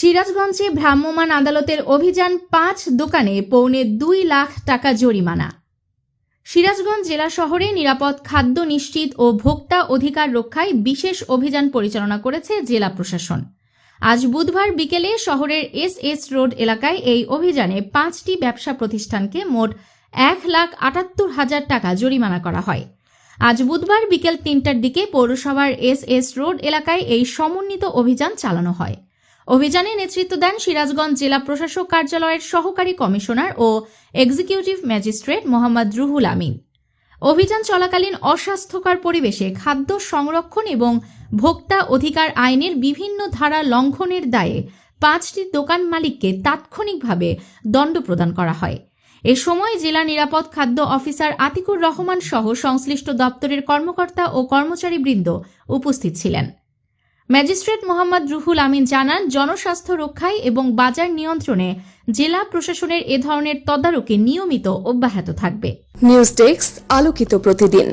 সিরাজগঞ্জে ভ্রাম্যমাণ আদালতের অভিযান পাঁচ দোকানে পৌনে দুই লাখ টাকা জরিমানা। সিরাজগঞ্জ জেলা শহরে নিরাপদ খাদ্য নিশ্চিত ও ভোক্তা অধিকার রক্ষায় বিশেষ অভিযান পরিচালনা করেছে জেলা প্রশাসন। আজ বুধবার বিকেলে শহরের এস এস রোড এলাকায় এই অভিযানে পাঁচটি ব্যবসা প্রতিষ্ঠানকে মোট এক লাখ আটাত্তর হাজার টাকা জরিমানা করা হয়। আজ বুধবার বিকেল তিনটার দিকে পৌরসভার এস এস রোড এলাকায় এই সমন্বিত অভিযান চালানো হয়। অভিযানে নেতৃত্ব দেন সিরাজগঞ্জ জেলা প্রশাসক কার্যালয়ের সহকারী কমিশনার ও এক্সিকিউটিভ ম্যাজিস্ট্রেট মোহাম্মদ রুহুল আমিন। অভিযান চলাকালীন অস্বাস্থ্যকর পরিবেশে খাদ্য সংরক্ষণ এবং ভোক্তা অধিকার আইনের বিভিন্ন ধারা লঙ্ঘনের দায়ে পাঁচটি দোকান মালিককে তাৎক্ষণিকভাবে দণ্ড প্রদান করা হয়। এ সময় জেলা নিরাপদ খাদ্য অফিসার আতিকুর রহমান সহ সংশ্লিষ্ট দপ্তরের কর্মকর্তা ও কর্মচারীবৃন্দ উপস্থিত ছিলেন। ম্যাজিস্ট্রেট মোহাম্মদ রুহুল আমিন জানান, জনস্বাস্থ্য রক্ষায় এবং বাজার নিয়ন্ত্রণে জেলা প্রশাসনের এ ধরনের তদারকি নিয়মিত অব্যাহত থাকবে। নিউজ ডেস্ক আলোকিত প্রতিদিন।